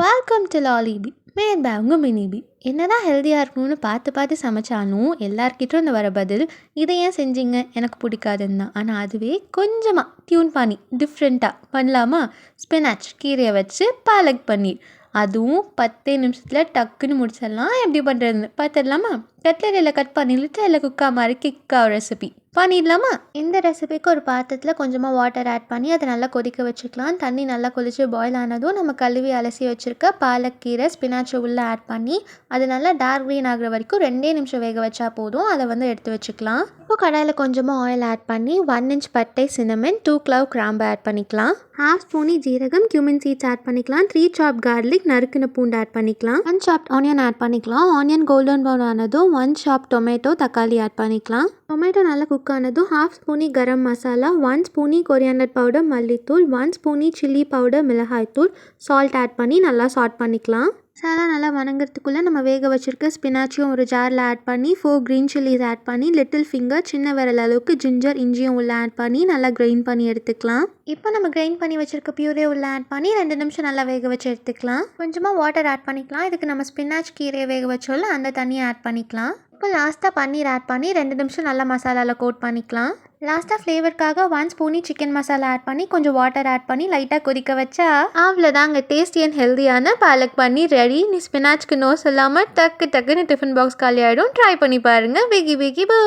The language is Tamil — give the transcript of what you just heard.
வெல்கம் டு லாலிபி மேட் உங்கள் மினிபி என்னதான் ஹெல்த்தியாக இருக்கணும்னு பார்த்து பார்த்து சமைச்சாலும் எல்லார்கிட்டும் இந்த வர பதில் இதை ஏன் செஞ்சீங்க? எனக்கு பிடிக்காதுன்னு தான். ஆனால் அதுவே கொஞ்சமாக டியூன் பண்ணி டிஃப்ரெண்ட்டாக பண்ணலாமா? ஸ்பினாச் கீரையை வச்சு பாலக் பன்னீர். அதுவும் பத்தே நிமிஷத்தில் டக்குன்னு முடிச்சிடலாம். எப்படி பண்ணுறதுன்னு பார்த்துடலாமா? கட்லரியில் கட் பண்ணிட்டு இல்லை குக்கா மாதிரி கிக்காக ரெசிபி பண்ணிடலாமா இந்த ரெசிபிக்கு ஒரு பாத்திரத்தில் கொஞ்சமாக வாட்டர் ஆட் பண்ணி அதை நல்லா கொதிக்க வச்சுக்கலாம். தண்ணி நல்லா கொதிச்சு பாயில் ஆனதும் நம்ம கழுவி அலசி வச்சுருக்க பாலக்கீரை ஸ்பினாச்சை உள்ளே ஆட் பண்ணி அது நல்லா டார்க் க்ரீன் ஆகிற வரைக்கும் ரெண்டே நிமிஷம் வேக வச்சா போதும். அதை வந்து எடுத்து வச்சுக்கலாம். இப்போ கடாயில் கொஞ்சமாக ஆயில் ஆட் பண்ணி ஒன் இன்ச் பட்டை சினமன் டூ கிளவ் கிராம்பு ஆட் பண்ணிக்கலாம். ஹாஃப் ஸ்பூனி ஜீரகம் கியூமின் சீட்ஸ் ஆட் பண்ணிக்கலாம். த்ரீ சாப் கார்லிக் நறுக்கின பூண்டு ஆட் பண்ணிக்கலாம். ஒன் சாப் ஆனியன் ஆட் பண்ணிக்கலாம். ஆனியன் கோல்டன் ப்ரௌன் ஆனதும் ஒன் ஷாப் டொமேட்டோ தக்காளி ஆட் பண்ணிக்கலாம். டொமேட்டோ நல்லா குக் ஆனதும் half ஸ்பூனி garam masala one ஸ்பூனி coriander powder மல்லித்தூள் ஒன் ஸ்பூனி சில்லி பவுடர் மிளகாய்த்தூள் சால்ட் ஆட் பண்ணி நல்லா சாட் பண்ணிக்கலாம். மசாலா நல்லா வணங்குறதுக்குள்ளே நம்ம வேக வச்சுருக்க ஸ்பினாச்சியும் ஒரு ஜாரில் ஆட் பண்ணி ஃபோர் க்ரீன் சில்லிஸ் ஆட் பண்ணி லிட்டில் ஃபிங்கர் சின்ன விரல் அளவுக்கு ஜிஞ்சர் இஞ்சியும் உள்ள ஆட் பண்ணி நல்லா கிரைண்ட் பண்ணி எடுத்துக்கலாம். இப்போ நம்ம கிரைண்ட் பண்ணி வச்சுருக்க பியூரே உள்ள ஆட் பண்ணி ரெண்டு நிமிஷம் நல்லா வேக வச்சு எடுத்துக்கலாம். கொஞ்சமாக வாட்டர் ஆட் பண்ணிக்கலாம். இதுக்கு நம்ம ஸ்பினாச் கீரையை வேக வச்சோல்ல அந்த தண்ணியை ஆட் பண்ணிக்கலாம். இப்போ லாஸ்ட்டாக பன்னீர் ஆட் பண்ணி ரெண்டு நிமிஷம் நல்லா மசாலாவில் கோட் பண்ணிக்கலாம். லாஸ்ட்டாக ஃப்ளேவருக்காக ஒன் ஸ்பூனி சிக்கன் மசாலா ஆட் பண்ணி கொஞ்சம் வாட்டர் ஆட் பண்ணி லைட்டாக கொதிக்க வச்சா அவ்வளோதாங்க டேஸ்டி அண்ட் ஹெல்த்தியான பாலக் பண்ணி ரெடி நீ ஸ்பினாச்சுக்கு நோ சொல்லாமல் டக்கு டக்குன்னு டிஃபன் பாக்ஸ் காலி ஆகிடும் ட்ரை பண்ணி பாருங்கள் பிகி வேகி போ